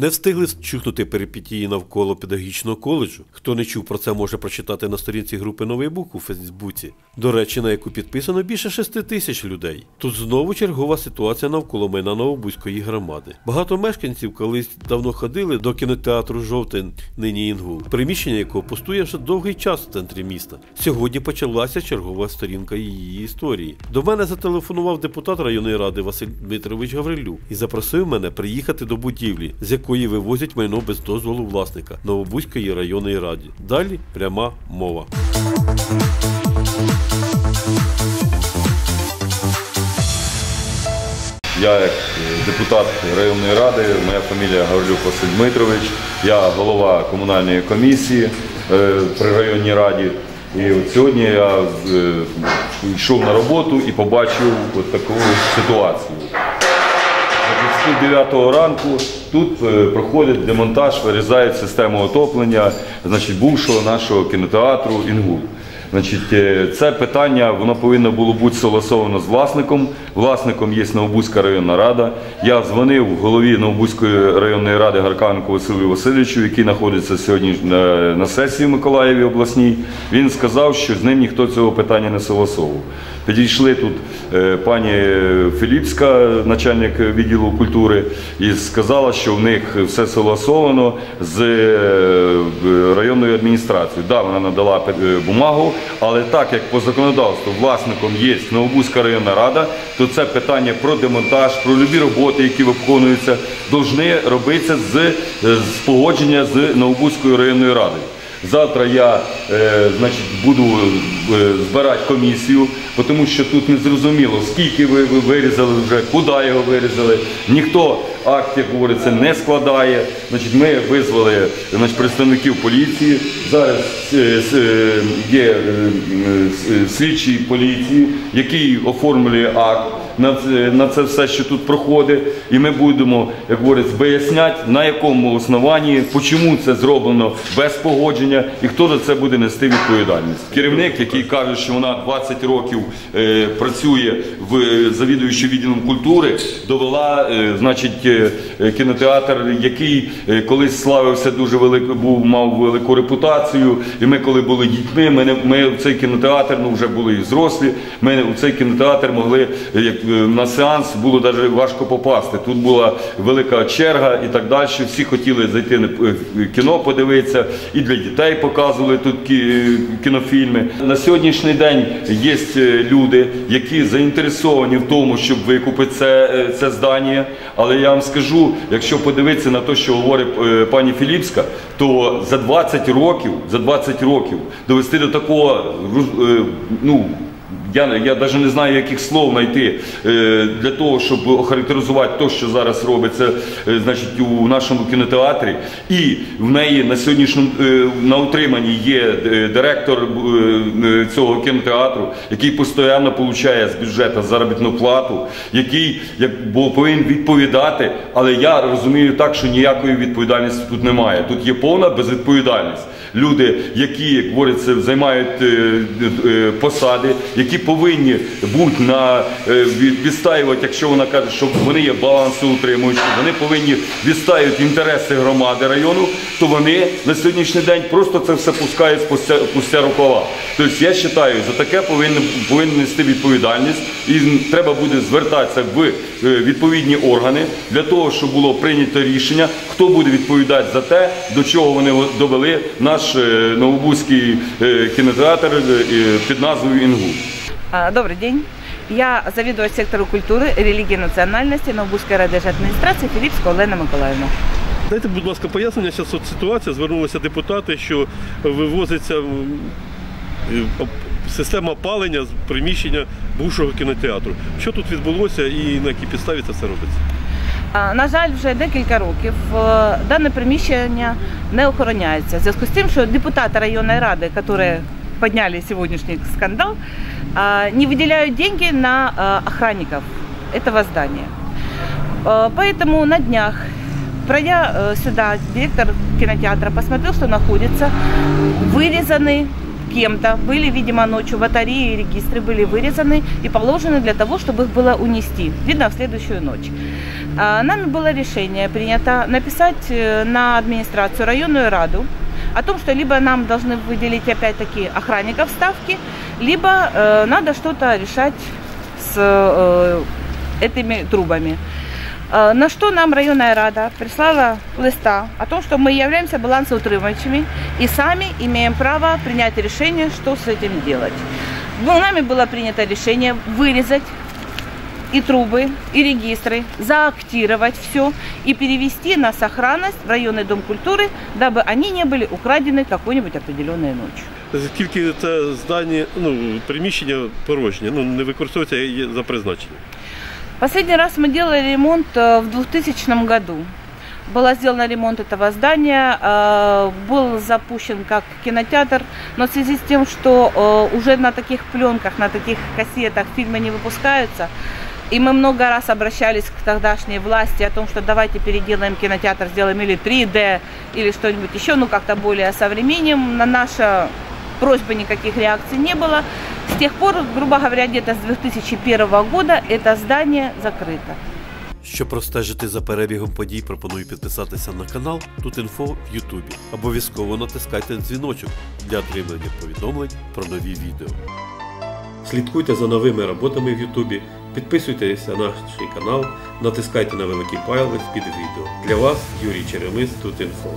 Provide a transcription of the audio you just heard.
Не встигли вчухнути перипетії навколо педагогічного коледжу. Хто не чув про це, може прочитати на сторінці групи Новий Бук у Фейсбуці. До речі, на яку підписано більше 6 тисяч людей. Тут знову чергова ситуація навколо майна Новобузької громади. Багато мешканців колись давно ходили до кінотеатру Жовтень, нині Інгул, приміщення якого пустує вже довгий час в центрі міста. Сьогодні почалася чергова сторінка її історії. До мене зателефонував депутат районної ради Василь Дмитрович Гаврилюк і запросив мене приїхати до будівлі, з якої вивозять майно без дозволу власника Новобузької районної раді. Далі пряма мова. Я як депутат районної ради, моя фамілія Гаврилюк Василь Дмитрович, я голова комунальної комісії е, при районній раді. І от сьогодні я е, йшов на роботу і побачив от таку ситуацію. З 9 ранку тут е, проходить демонтаж, вирізають систему отоплення значить, бувшого нашого кінотеатру Інгул. Значить, е, це питання воно повинно було бути согласовано з власником. Власником є Новобузька районна рада. Я дзвонив голові Новобузької районної ради Гарканку Василю Васильовичу, який знаходиться сьогодні на, на сесії в Миколаєві обласній. Він сказав, що з ним ніхто цього питання не согласовував. Підійшли тут е, пані Філіпська, начальник відділу культури, і сказала, що в них все согласовано з е, районною адміністрацією. Да, вона надала е, бумагу, але так як по законодавству власником є Новобузька районна рада, то це питання про демонтаж, про любі роботи, які виконуються, повинні робитися з, з погодження з Новобузькою районною радою. Завтра я е, значить, буду е, збирати комісію, тому що тут не зрозуміло, скільки ви, ви вирізали вже, куди його вирізали. Ніхто акт, як говориться, не складає. Значить, ми визвали значить, представників поліції. Зараз е, е, є е, е, слідчий поліції, який оформлює акт на це, на це все, що тут проходить, і ми будемо, як говориться, виясняти, на якому основанні, чому це зроблено без погодження і хто за це буде нести відповідальність. Керівник, який каже, що вона 20 років е, працює в завідуючи відділом культури, довела, е, значить, е, кінотеатр, який е, колись славився дуже велико, був мав велику репутацію. І ми, коли були дітьми, ми, ми в цей кінотеатр, ну вже були і зрослі. Ми в цей кінотеатр могли е, як на сеанс було навіть важко попасти. Тут була велика черга і так далі. Всі хотіли зайти е, кіно подивитися, і для дітей показували тут кінофільми. На сьогоднішній день є е, люди, які заінтересовані в тому, щоб викупити це, е, це здання. Але я вам скажу, якщо подивитися на те, що говорить е, пані Філіпська, то за 20 років, за 20 років довести до такого е, ну. Я, я навіть не знаю, яких слов знайти е, для того, щоб охарактеризувати те, що зараз робиться е, значить, у нашому кінотеатрі. І в неї на сьогоднішньому е, на утриманні є директор цього кінотеатру, який постійно отримує з бюджету заробітну плату, який як, бо повинен відповідати. Але я розумію так, що ніякої відповідальності тут немає. Тут є повна безвідповідальність. Люди, які, як говориться, займають посади, які повинні бути на е, відстаювати, якщо вона каже, що вони є балансоутримуючі, вони повинні відстаювати інтереси громади району, то вони на сьогоднішній день просто це все пускають спустя, пустя рукава. Тобто я вважаю, за таке повинен, повинен нести відповідальність і треба буде звертатися в е, відповідні органи для того, щоб було прийнято рішення, хто буде відповідати за те, до чого вони довели наш е, Новобузький кінотеатр під назвою Інгул. Добрый день. Я завідувач сектору культури, релігії національності Новбузької райдержадміністрації Філіпська Олена Миколаївна. Дайте, будь ласка, пояснення. От ситуація. Звернулися депутати, що вивозиться система опалення з приміщення бувшого кінотеатру. Що тут відбулося і на якій підставі це все робиться? На жаль, вже декілька років е, дане приміщення не охороняється. В зв'язку з тим, що депутати районної ради, які підняли сьогоднішній скандал, а, не виділяють деньги на а, охранников этого здания. Э, Поэтому на днях, пройдя э, сюда, директор кинотеатра посмотрел, что находится вырезаны кем-то, были, видимо, ночью батареи, регистры были вырезаны и положены для того, чтобы их было унести, видно, в следующую ночь. А, Нами было решение принято написать э, на администрацию районную раду о том, что либо нам должны выделить опять-таки охранников ставки, либо э, надо что-то решать с э, этими трубами. Э, На что нам районная рада прислала листа о том, что мы являемся балансоутримывающими и сами имеем право принять решение, что с этим делать. Ну, Нами было принято решение вырезать и трубы, и регистры, заактировать все и перевести на сохранность в районный дом культуры, дабы они не были украдены какой-нибудь определенной ночью. Скільки це здання, ну, приміщення порожнє, ну, не використовується є за призначенням. Последний раз мы делали ремонт э, в 2000 году. Был сделан ремонт этого здания, э, был запущен как кинотеатр, но в связи с тем, что э, уже на таких пленках, на таких кассетах фильмы не выпускаются, и мы много раз обращались к тогдашней власти о том, что давайте переделаем кинотеатр, сделаем или 3D, или что-нибудь еще, ну как-то более современным. На нашу просьбы никаких реакций не было. С тех пор, грубо говоря, где-то с 2001 года это здание закрыто. Щоб простежити за перебігом подій, пропоную підписатися на канал Тут інфо в Ютубі. Обов'язково натискайте дзвіночок для отримання повідомлень про нові відео. Слідкуйте за новими роботами в Ютубі, підписуйтесь на наш канал, натискайте на великий палець під відео. Для вас Юрій Черемис Тут інфо.